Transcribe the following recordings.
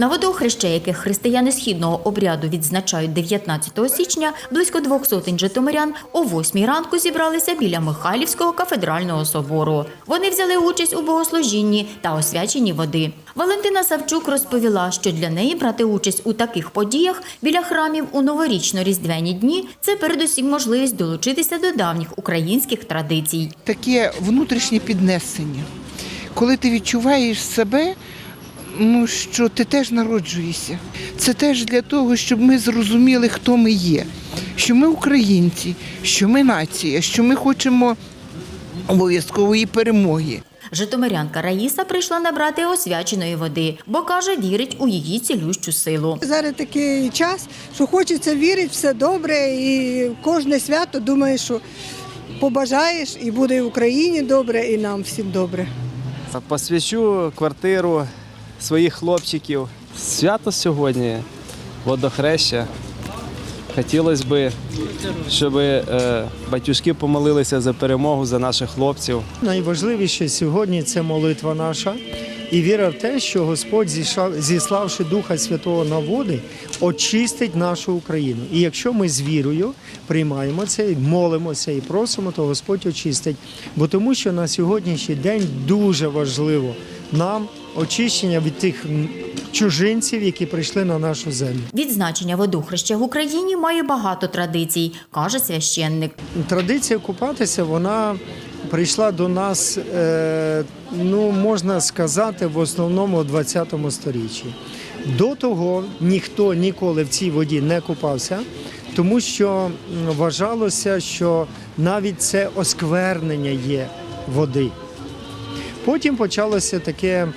На водохреще, яких християни східного обряду відзначають 19 січня, близько двох сотень житомирян о 8 ранку зібралися біля Михайлівського кафедрального собору. Вони взяли участь у богослужінні та освяченні води. Валентина Савчук розповіла, що для неї брати участь у таких подіях біля храмів у новорічно-різдвяні дні це передусім можливість долучитися до давніх українських традицій. таке внутрішнє піднесення, коли ти відчуваєш себе, ну що ти теж народжуєшся. Це теж для того, щоб ми зрозуміли, хто ми є, що ми українці, що ми нація, що ми хочемо обов'язкової перемоги. Житомирянка Раїса прийшла набрати освяченої води, бо каже, вірить у її цілющу силу. Зараз такий час, що хочеться вірити, все добре, і кожне свято думаєш, що побажаєш, і буде і Україні добре, і нам всім добре. Посвячу квартиру своїх хлопчиків. Свято сьогодні, водохреща. Хотілося б, щоб е, батюшки помолилися за перемогу за наших хлопців. Найважливіше сьогодні це молитва наша і віра в те, що Господь, зіславши Духа Святого на води, очистить нашу Україну. І якщо ми з вірою приймаємо це, молимося і просимо, то Господь очистить. Бо тому, що на сьогоднішній день дуже важливо нам очищення від тих чужинців, які прийшли на нашу землю. Відзначення водохреща в Україні має багато традицій, каже священник. Традиція купатися вона прийшла до нас, е, ну можна сказати, в основному у 20 сторіччі. До того ніхто ніколи в цій воді не купався, тому що вважалося, що навіть це осквернення є води. Потім почалося таке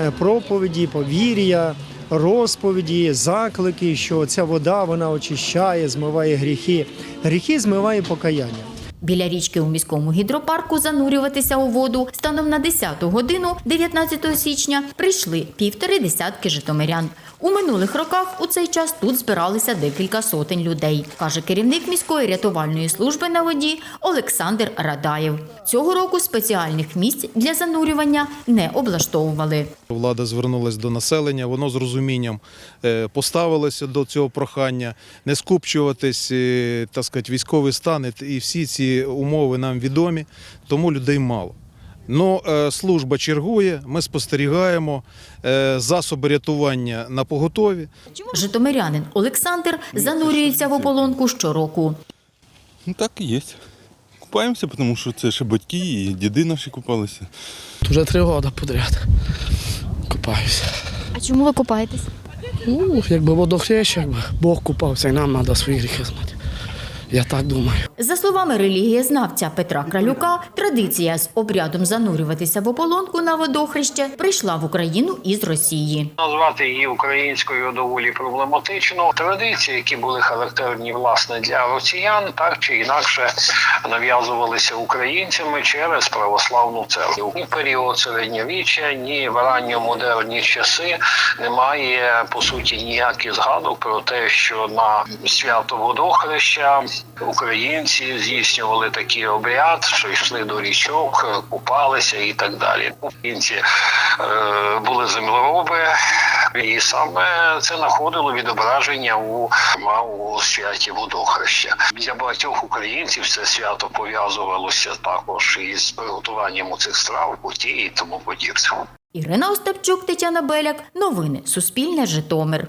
е, проповіді, повір'я, розповіді, заклики, що ця вода вона очищає, змиває гріхи. Гріхи змиває покаяння. Біля річки у міському гідропарку занурюватися у воду станом на 10 годину 19 січня прийшли півтори десятки житомирян. У минулих роках у цей час тут збиралися декілька сотень людей, каже керівник міської рятувальної служби на воді Олександр Радаєв. Цього року спеціальних місць для занурювання не облаштовували. Влада звернулася до населення, воно з розумінням е, поставилося до цього прохання, не скупчуватись, е, так сказати, військовий стан і- і всі ці умови нам відомі, тому людей мало. Ну, служба чергує, ми спостерігаємо е, засоби рятування на поготові. Житомирянин Олександр занурюється в ополонку щороку. Ну так і є. Купаємося, тому що це ще батьки і діди наші купалися. Уже три роки подряд купаюся. А чому ви купаєтесь? Ну, якби водохрещ, якби Бог купався, і нам треба свої гріхи змити. Я так думаю. За словами релігієзнавця Петра Кралюка, традиція з обрядом занурюватися в ополонку на водохреще прийшла в Україну із Росії. Назвати її українською доволі проблематично. Традиції, які були характерні власне для росіян, так чи інакше нав'язувалися українцями через православну церкву. Ні в період середньовіччя, ні в ранньомодерні часи немає по суті ніяких згадок про те, що на свято водохреща українці здійснювали такий обряд, що йшли до річок, купалися і так далі. Українці е, були землероби, і саме це знаходило відображення у, у святі водохреща. Для багатьох українців це свято пов'язувалося також із приготуванням у цих страв, куті і тому подібне. Ірина Остапчук, Тетяна Беляк. Новини Суспільне Житомир.